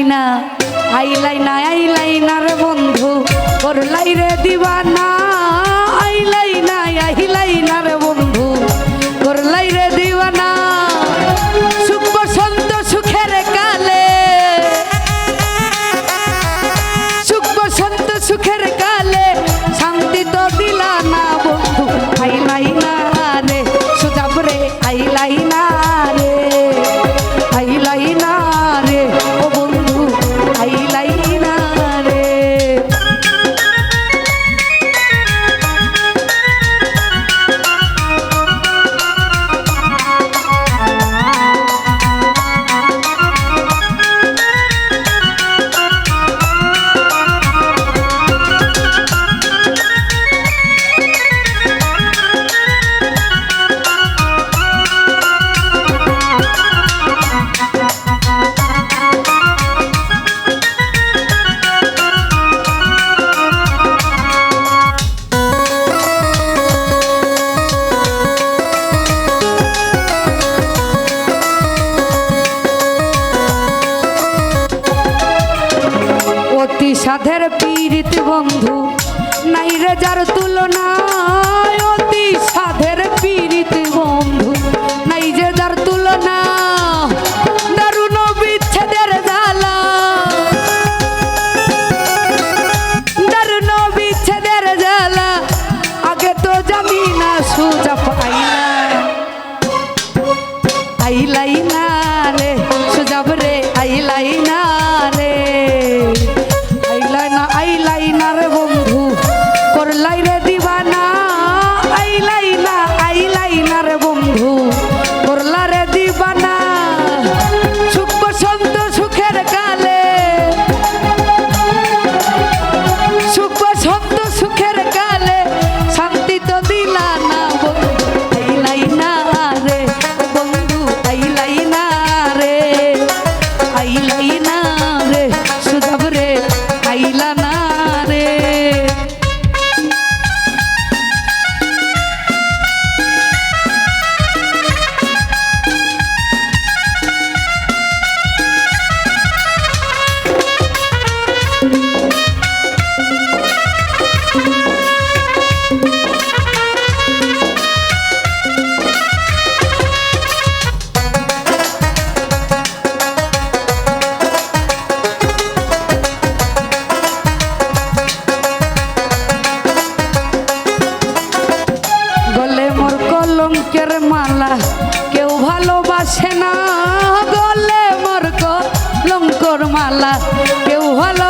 আইলাইনা আইলাইনা আইলাইনা রে বন্ধু। ওর লাইরে দিবানা সাধের পীড়িত বন্ধু, নাই রে যার তুলনা অতি সাধের পীড়িত বন্ধু, নাই যে যার তুলনা কেউ হলো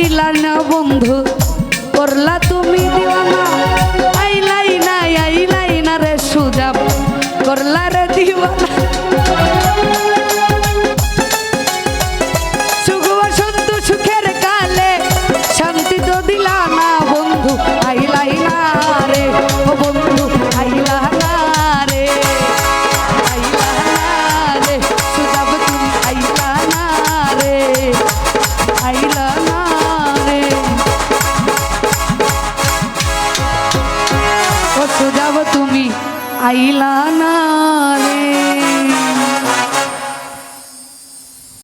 পাইলা না বন্ধু, করলা তুমি দিওয়ানা। আইলাই না আইলাই না রে সুজাব, করলা রে দিওয়ানা। আইলা না রে